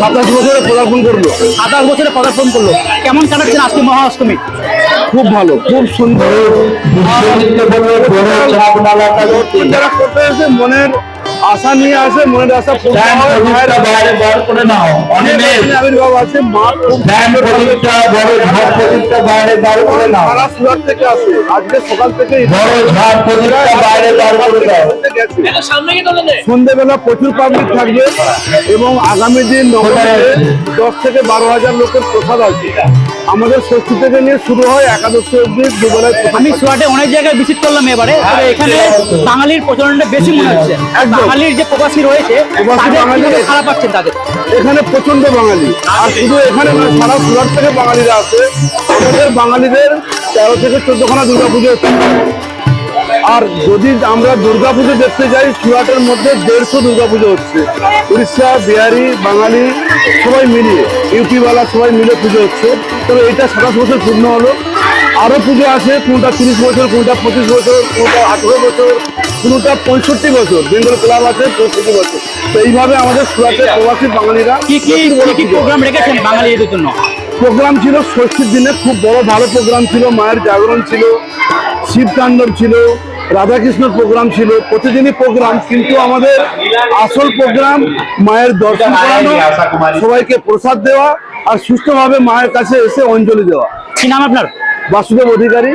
সাতাশ বছরে পদার্পণ করল। সাতাশ বছরে পদার্পণ করল। কেমন কাটাচ্ছেন আজকে মহাষ্টমী খুব ভালো খুব সুন্দর। মনের আশা নিয়ে আসে মনের আশা পূর্ণ হয়। মায়ের এখানে আবির্ভাব আছে মা খুব সারা সুরাট থেকে আসে আজকে সকাল থেকে সন্ধ্যেবেলা প্রচুর পাবলিক থাকবে এবং আগামী দিন দশ থেকে বারো হাজার লোকের প্রসাদ আছে আমাদের ষষ্ঠী থেকে নিয়ে শুরু হয় একাদশী অব্দি দুবেলায় আমি সুরাটে অনেক জায়গায় ভিজিট করলাম এবারে তবে এখানে বাঙালির প্রচলনটা বেশি মনে হচ্ছে। বাঙালির যে প্রবাসী রয়েছে খারাপ পাচ্ছেন তাদের? এখানে প্রচণ্ড বাঙালি। আর শুধু এখানে সারা সুরাট থেকে বাঙালিরা আসে। আমাদের বাঙালিদের তেরো থেকে চোদ্দখানা দুর্গা পুজো হচ্ছে। আর যদি আমরা দুর্গা পুজো দেখতে যাই সুরাটের মধ্যে দেড়শো দুর্গা পুজো হচ্ছে। উড়িষ্যা বিহারি বাঙালি সবাই মিলিয়ে ইউপিওয়ালা সবাই মিলে পুজো হচ্ছে। তবে এটা সাতাশ বছর পূর্ণ হলো। আরও পুজো আছে কোনটা তিরিশ বছর কোনটা পঁচিশ বছর কোনটা আঠেরো বছর কোনটা পঁয়ষট্টি বছর বেঙ্গল ক্লাব আছে পঁয়ষট্টি বছর। তো এইভাবে আমাদের সুরাটের প্রবাসী বাঙালিরা কি কি। প্রোগ্রাম রেখেছেন বাঙালিদের জন্য? প্রোগ্রাম ছিল ষষ্ঠীর দিনে খুব বড় ভালো প্রোগ্রাম ছিল মায়ের জাগরণ ছিল শিব তাণ্ডব ছিল রাধাকৃষ্ণর প্রোগ্রাম ছিল প্রতিদিনই প্রোগ্রাম কিন্তু আমাদের আসল প্রোগ্রাম মায়ের দর্শন করানো সবাইকে প্রসাদ দেওয়া আর সুস্থভাবে মায়ের কাছে এসে অঞ্জলি দেওয়া। কি নাম আপনার? বাসুদেব অধিকারী